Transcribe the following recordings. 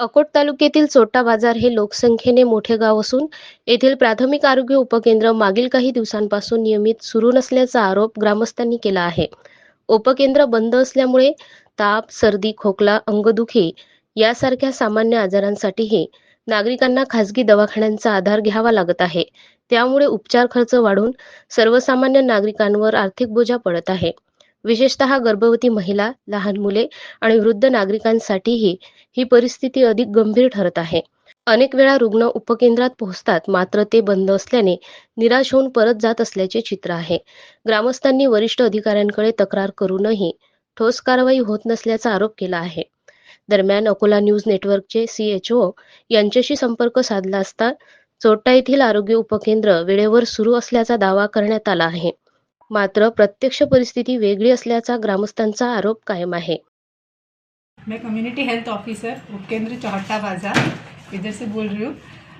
अकोट तालुक्यातील चोटा बाजार हे लोकसंख्येने मोठे गाव असून येथील प्राथमिक आरोग्य उपकेंद्र मागील काही दिवसांपासून नियमित सुरू नसल्याचा आरोप ग्रामस्थांनी केला आहे. उपकेंद्र बंद असल्यामुळे ताप सर्दी खोकला अंगदुखी यासारख्या सामान्य आजारांसाठीही नागरिकांना खासगी दवाखान्यांचा आधार घ्यावा लागत आहे. त्यामुळे उपचार खर्च वाढून सर्वसामान्य नागरिकांवर आर्थिक बोजा पडत आहे. विशेषतः गर्भवती महिला लहान मुले आणि वृद्ध नागरिकांसाठीही ही परिस्थिती अधिक गंभीर ठरत आहे. अनेक वेळा रुग्ण उपकेंद्रात पोहोचतात मात्र ते बंद असल्याने निराश होऊन परत जात असल्याचे चित्र आहे. ग्रामस्थांनी वरिष्ठ अधिकाऱ्यांकडे तक्रार करूनही ठोस कारवाई होत नसल्याचा आरोप केला आहे. दरम्यान अकोला न्यूज नेटवर्कचे सीएचओ यांच्याशी संपर्क साधला असता चोट्टा येथील आरोग्य उपकेंद्र वेळेवर सुरू असल्याचा दावा करण्यात आला आहे. मात्र प्रत्यक्ष परिस्थिती वेगळी असल्याचा ग्रामस्थांचा आरोप कायम आहे. मैं कम्युनिटी हेल्थ ऑफिसर उपकेंद्र चौहट्टा बाज़ार इधर से बोल रही हूँ।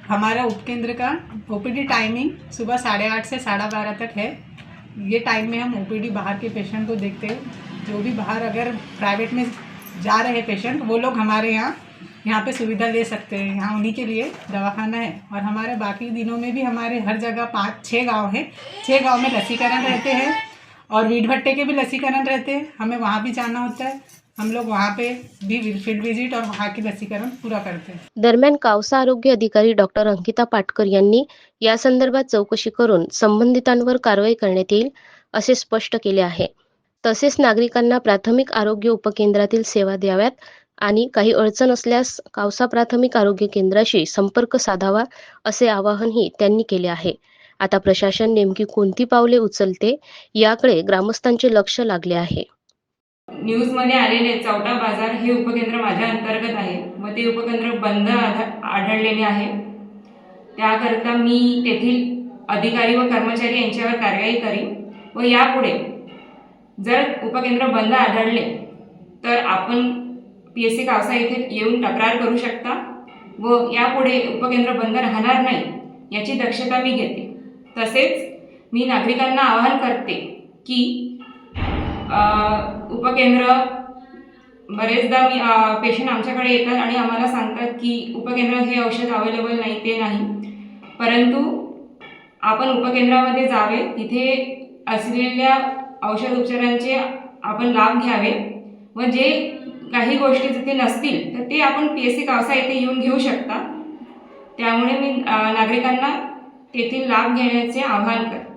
हमारा उपकेंद्र का ओपीडी टाइमिंग सुबह साढ़े आठ से साढ़े बारह तक है। ये टाइम में हम ओपीडी बाहर के पेशेंट को देखते हैं। जो भी बाहर अगर प्राइवेट में जा रहे पेशेंट वो लोग हमारे यहाँ यहाँ पे सुविधा ले सकते हैं। यहाँ उन्हीं के लिए दवाखाना है। और हमारे बाकी दिनों में भी हमारे हर जगह पाँच छः गाँव हैं। छः गाँव में लसीकरण रहते हैं और वीट भट्टे के भी लसीकरण रहते हैं। हमें वहाँ भी जाना होता है। हम लोग वहाँ पे भी फ़ील्ड विज़िट और वहाँ की लसीकरण पूरा करते हैं। दरम्यान कावसा आरोग्य अधिकारी डॉक्टर अंकिता पाटकर यांनी या संदर्भात चौकशी करून संबंधितांवर कारवाई करण्यात येईल, असे स्पष्ट केले आहे. तसेच नागरिकांना प्राथमिक आरोग्य उपकेंद्रातील सेवा द्याव्यात आणि काही अडचण असल्यास कावसा प्राथमिक आरोग्य केंद्राशी संपर्क साधावा असे आवाहनही त्यांनी केले आहे. आता प्रशासन नेमकी कोणती पावले उचलते याकडे ग्रामस्थांचे लक्ष लागले आहे. न्यूजमध्ये आलेले चौटा बाजार हे उपकेंद्र माझ्या अंतर्गत आहे. व ते उपकेंद्र बंद आढळलेले आहे. त्याकरता मी तेथील अधिकारी व कर्मचारी यांच्यावर कारवाई करीन व यापुढे जर उपकेंद्र बंद आढळले तर आपण पी एस सी कावसा येथे येऊन तक्रार करू शकता व यापुढे उपकेंद्र बंद राहणार नाही याची दक्षता मी घेते. तसेच मी नागरिकांना आवाहन करते की उपकेंद्र बरेचदा मी पेशंट आमच्याकडे येतात आणि आम्हाला सांगतात की उपकेंद्रात हे औषध अवेलेबल नाही ते नाही. परंतु आपण उपकेंद्रामध्ये जावे तिथे असलेल्या औषध उपचारांचे आपण लाभ घ्यावे व जे काही गोष्टी तिथे नसतील तर ते आपण पी एस सी कावसा येथे येऊन घेऊ शकता. त्यामुळे मी नागरिकांना तेथील लाभ घेण्याचे आवाहन करते.